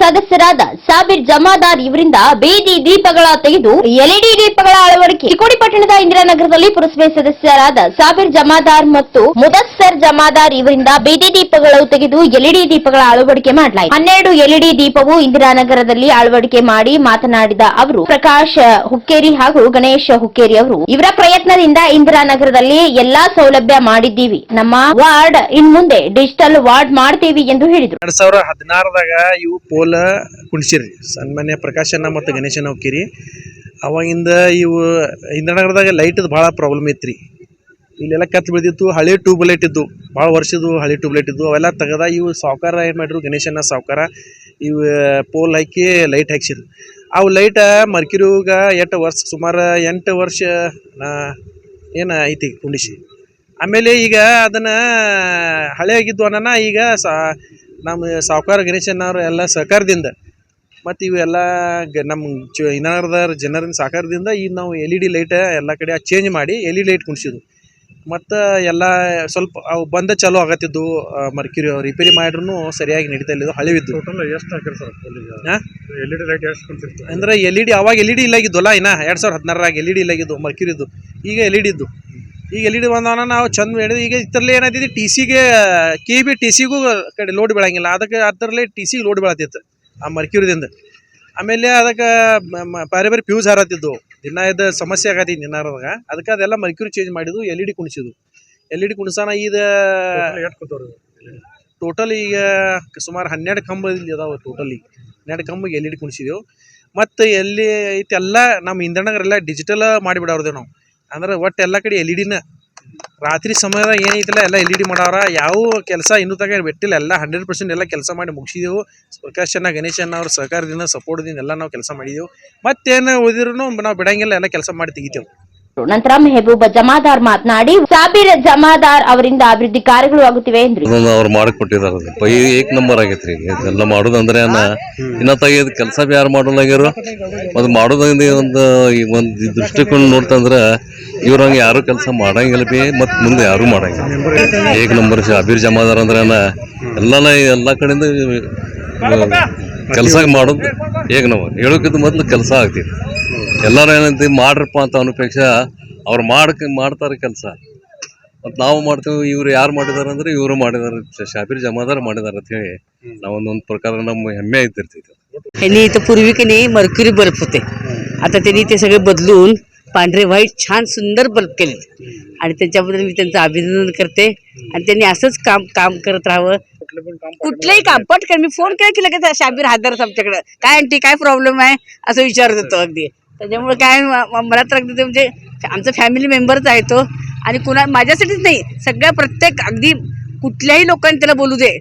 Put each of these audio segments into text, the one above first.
ಸದಸ್ಯರಾದ ಸಾಬಿರ್ ಜಮಾದಾರ್ ಇವರಿಂದ ಬೀದಿ ದೀಪಗಳ ತೆಗೆದು ಎಲ್ಇಡಿ ದೀಪಗಳ ಅಳವಡಿಕೆ. ಚಿಕ್ಕೋಡಿ ಪಟ್ಟಣದ ಇಂದಿರಾನಗರದಲ್ಲಿ ಪುರಸಭೆ ಸದಸ್ಯರಾದ ಸಾಬಿರ್ ಜಮಾದಾರ್ ಮತ್ತು ಮುದಸ್ಸರ್ ಜಮಾದಾರ್ ಇವರಿಂದ ಬೀದಿ ದೀಪಗಳು ತೆಗೆದು ಎಲ್ಇಡಿ ದೀಪಗಳ ಅಳವಡಿಕೆ ಮಾಡಲಾಯಿತು. ಹನ್ನೆರಡು ಎಲ್ಇಡಿ ದೀಪವು ಇಂದಿರಾನಗರದಲ್ಲಿ ಅಳವಡಿಕೆ ಮಾಡಿ ಮಾತನಾಡಿದ ಅವರು, ಪ್ರಕಾಶ್ ಹುಕ್ಕೇರಿ ಹಾಗೂ ಗಣೇಶ್ ಹುಕ್ಕೇರಿ ಅವರು, ಇವರ ಪ್ರಯತ್ನದಿಂದ ಇಂದಿರಾನಗರದಲ್ಲಿ ಎಲ್ಲಾ ಸೌಲಭ್ಯ ಮಾಡಿದ್ದೀವಿ. ನಮ್ಮ ವಾರ್ಡ್ ಇನ್ ಮುಂದೆ ಡಿಜಿಟಲ್ ವಾರ್ಡ್ ಮಾಡ್ತೀವಿ ಎಂದು ಹೇಳಿದರು. ಎರಡ್ ಸಾವಿರದ ಹದಿನಾರದಾಗ ಇವು ಕುಣಿಸಿರಿ ಸನ್ಮಾನ್ಯ ಪ್ರಕಾಶನ ಮತ್ತು ಗಣೇಶನ ಹೋಕ್ಕಿರಿ ಅವಾಗಿಂದ ಇವು ಇಂದ್ರನಗರದಾಗ ಲೈಟದ ಭಾಳ ಪ್ರಾಬ್ಲಮ್ ಐತ್ರಿ. ಇಲ್ಲೆಲ್ಲ ಕತ್ತು ಬೆಳೆದಿತ್ತು, ಹಳೆ ಟ್ಯೂಬ್ ಲೈಟ್ ಇದ್ದು, ಭಾಳ ವರ್ಷದ್ದು ಹಳೆ ಟ್ಯೂಬ್ ಲೈಟ್ ಇದ್ದು, ಅವೆಲ್ಲ ತೆಗೆದ ಇವು ಸಾವುಕಾರ ಏನು ಮಾಡಿದ್ರು ಗಣೇಶನ ಸಾವುಕಾರ, ಇವು ಪೋಲ್ ಹಾಕಿ ಲೈಟ್ ಹಾಕ್ಸಿರು ಅವು ಲೈಟ ಮರ್ಕಿರಿಗ ಎಂಟು ವರ್ಷ, ಸುಮಾರು ಎಂಟು ವರ್ಷ ಏನು ಐತಿ ಕುಂಡಿಸಿ. ಆಮೇಲೆ ಈಗ ಅದನ್ನು ಹಳೆ ಆಗಿದ್ದು ಅನ್ನೋಣ ಈಗ ಸಾ ನಮ್ಮ ಸಾವುಕಾರ ಗಣೇಶನವರು ಎಲ್ಲ ಸಹಕಾರದಿಂದ ಮತ್ತು ಇವೆಲ್ಲ ಗ ನಮ್ಮ ಚ ಇನ್ನಾರದ ಜನರಿನ ಸಹಕಾರದಿಂದ ಈಗ ನಾವು ಎಲ್ ಇ ಡಿ ಲೈಟ ಎಲ್ಲ ಕಡೆ ಚೇಂಜ್ ಮಾಡಿ ಎಲ್ ಇ ಡಿ ಲೈಟ್ ಕುಣಿಸಿದ್ವು. ಮತ್ತು ಎಲ್ಲ ಸ್ವಲ್ಪ ಅವು ಬಂದ ಚಾಲೂ ಆಗತ್ತಿದ್ದು ಮರ್ಕಿರಿ ರಿಪೇರಿ ಮಾಡಿದ್ರು ಸರಿಯಾಗಿ ನಡೀತಾ ಇಲ್ಲಿದ್ದು ಹಳೆವಿದ್ದು ಎಷ್ಟು ಹಾಕಿರಿ ಸರ್ ಹಾಂ ಎಲ್ ಇ ಡಿ ಲೈಟ್ ಎಷ್ಟು ಕುಂತಿರ್ತೀವಿ ಅಂದ್ರೆ ಎಲ್ ಇ ಡಿ ಅವಾಗ ಎಲ್ ಇ ಡಿ ಇಲ್ಲಾಗಿದ್ವಲ್ಲ ಇನ್ನ ಎರಡು ಸಾವಿರದ ಹದಿನಾರಾಗ ಎಲ್ ಇ ಡಿ ಇಲ್ಲಾಗಿದ್ದು ಮರ್ಕಿರಿದ್ದು ಈಗ ಎಲ್ ಇ ಡಿ ಇದ್ದು. ಈಗ ಎಲ್ ಇ ಡಿ ಬಂದವನ? ನಾವು ಚಂದ ಹೇಳಿದ್ವಿ. ಈಗ ಇದರಲ್ಲಿ ಏನಾಯ್ತಿದೆ ಟಿ ಸಿಗೆ ಕೆ ಬಿ ಟಿ ಸಿಗೂ ಕಡೆ ಲೋಡ್ ಬೀಳಂಗಿಲ್ಲ. ಅದಕ್ಕೆ ಅದರಲ್ಲಿ ಟಿ ಸಿಗೆ ಲೋಡ್ ಬೀಳತ್ತಿತ್ತು ಆ ಮರ್ಕ್ಯೂರಿದಿಂದ. ಆಮೇಲೆ ಅದಕ್ಕೆ ಬೇರೆ ಬೇರೆ ಫ್ಯೂಸ್ ಹಾರತ್ತಿದ್ದು ದಿನ ಇದ್ದ ಸಮಸ್ಯೆ ಆಗತ್ತಿ ದಿನಾರದಾಗ ಅದಕ್ಕೆ ಅದೆಲ್ಲ ಮರ್ಕ್ಯೂರಿ ಚೇಂಜ್ ಮಾಡಿದ್ದು ಎಲ್ ಇ ಡಿ ಕುಣಿಸಿದ್ವು. ಎಲ್ ಇ ಡಿ ಕುಣಿಸೋಣ ಇದು ಟೋಟಲ್ ಈಗ ಸುಮಾರು ಹನ್ನೆರಡು ಕಂಬ ಇದಾವೆ ಟೋಟಲ್ ಈಗ. ಹನ್ನೆರಡು ಕಂಬಿಗೆ ಎಲ್ ಇ ಡಿ ಕುಣಿಸಿದೆವು. ಮತ್ತು ಎಲ್ಲಿ ಐತೆಲ್ಲ ಎಲ್ಲ ನಮ್ಮ ಇಂಧನಗರೆಲ್ಲ ಡಿಜಿಟಲ್ ಮಾಡಿಬಿಡೋರ್ದೇವು ನಾವು. ಅಂದ್ರೆ ಒಟ್ಟು ಎಲ್ಲ ಕಡೆ ಎಲ್ ಇ ಡಿನ ರಾತ್ರಿ ಸಮಯದಾಗ ಏನೈತಿಲ್ಲ, ಎಲ್ಲ ಎಲ್ ಇ ಡಿ ಮಾಡವ್ರ. ಯಾವ ಕೆಲಸ ಇನ್ನೂ ತಗ ಬಿಟ್ಟಿಲ್ಲ. ಎಲ್ಲ ಹಂಡ್ರೆಡ್ ಪರ್ಸೆಂಟ್ ಎಲ್ಲ ಕೆಲಸ ಮಾಡಿ ಮುಗಿಸಿದೆವು. ಪ್ರಕಾಶನ ಗಣೇಶನ ಅವ್ರ ಸಹಕಾರದಿಂದ ಸಪೋರ್ಟ್ದಿಂದ ಎಲ್ಲ ನಾವು ಕೆಲಸ ಮಾಡಿದೆವು. ಮತ್ತೇನು ಉಳಿದ್ರು ನಾವು ಬಿಡಂಗಿಲ್ಲ, ಎಲ್ಲ ಕೆಲಸ ಮಾಡಿ ತೆಗಿತೇವೆ. ನಂತರ ಮೆಹಬೂಬ ಜಮಾದಾರ್ ಮಾತನಾಡಿ, ಸಾಬೀರ್ ಜಮಾದಾರ್ ಅವರಿಂದ ಅಭಿವೃದ್ಧಿ ಕಾರ್ಯಗಳು ಆಗುತ್ತಿವೆ ಅವ್ರು ಮಾಡಿಕೊಟ್ಟಿದ್ದಾರೆ ಪೈ ಏಕ್ ನಂಬರ್ ಆಗೈತ್ರಿ. ಇದೆಲ್ಲ ಮಾಡೋದಂದ್ರೆ ಇನ್ನ ತೆಗೆದು ಕೆಲಸ ಯಾರು ಮಾಡೋಲಾಗ್ಯಾರು ಅದು ಮಾಡೋದ್ರಿಂದ ಒಂದು ಒಂದು ದೃಷ್ಟಿಕೋನ ನೋಡ್ತಂದ್ರ ಇವ್ರಂಗೆ ಯಾರು ಕೆಲಸ ಮಾಡಂಗಿಲ್ಲ ಬಿ, ಮತ್ತು ಮುಂದೆ ಯಾರು ಮಾಡಂಗಿಲ್ಲ. ಏಕ್ ನಂಬರ್ ಸಾಬೀರ್ ಜಮಾದಾರ್ ಅಂದ್ರೆ ಎಲ್ಲನ ಎಲ್ಲ ಕಡೆಯಿಂದ ಕೆಲಸ ಮಾಡೋದು ಏಕ್ ನಂಬರ್. ಹೇಳೋಕ್ಕಿಂತ ಮೊದಲು ಕೆಲಸ ಆಗ್ತೈತಿ ಎಲ್ಲರೂ ಏನಂತ ಮಾಡ್ರಪ್ಪ ಅಂತ ಅನುಪೇಕ್ಷ ಅವ್ರು ಮಾಡಕ್ಕೆ ಮಾಡ್ತಾರೆ ಕೆಲಸ ಮತ್ತು ನಾವು ಮಾಡ್ತೇವೆ ಇವ್ರು ಯಾರು ಮಾಡಿದಾರೆ ಅಂದ್ರೆ ಇವರು ಮಾಡಿದಾರೆ ಶ- ಶಾಬೀರ್ ಜಮಾದಾರ್ ಮಾಡಿದಾರೆ ಅಂತ ಹೇಳಿ ನಾವೊಂದೊಂದು ಪ್ರಕಾರ ನಮ್ಮ ಹೆಮ್ಮೆ ಇದ್ದಿರ್ತೈತಿ ह्यांनी इथं पूर्वी की नाही मर्क्युरी बल्ब होते आता त्यांनी ते सगळे बदलून पांढरे व्हाईट छान सुंदर बल्ब केलेत आणि त्याच्याबद्दल मी त्यांचं अभिनंदन करते आणि त्यांनी असंच काम काम करत राहावं कुठलंही काम पटकन मी फोन केला की लगेच शाबीर हजरच आमच्याकडे काय आणटी काय प्रॉब्लेम आहे असं विचारत होतो अगदी त्याच्यामुळे काय म- म- मला तर अगदी ते म्हणजे आमचा फॅमिली मेंबरच आहे तो आणि कुणा माझ्यासाठीच नाही सगळ्या प्रत्येक अगदी कुठल्याही लोकांनी त्याला बोलू दे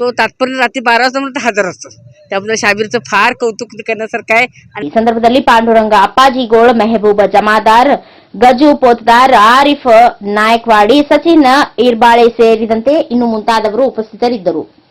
तो तात्पर्य रात्री बारा वाजता म्हणून हजर असतो त्याबद्दल शाबीरचं फार कौतुक करण्यासारखं आहे ಈ ಸಂದರ್ಭದಲ್ಲಿ ಪಾಂಡುರಂಗ ಅಪ್ಪಾಜಿ ಗೋಳ್ ಮೆಹಬೂಬ ಜಮಾದಾರ್ ಗಜು ಪೋತ್ದಾರ್ ಆರಿಫ್ ನಾಯಕ್ವಾಡಿ ಸಚಿನ್ ಇರ್ಬಾಳೆ ಸೇರಿದಂತೆ ಇನ್ನು ಮುಂತಾದವರು ಉಪಸ್ಥಿತರಿದ್ದರು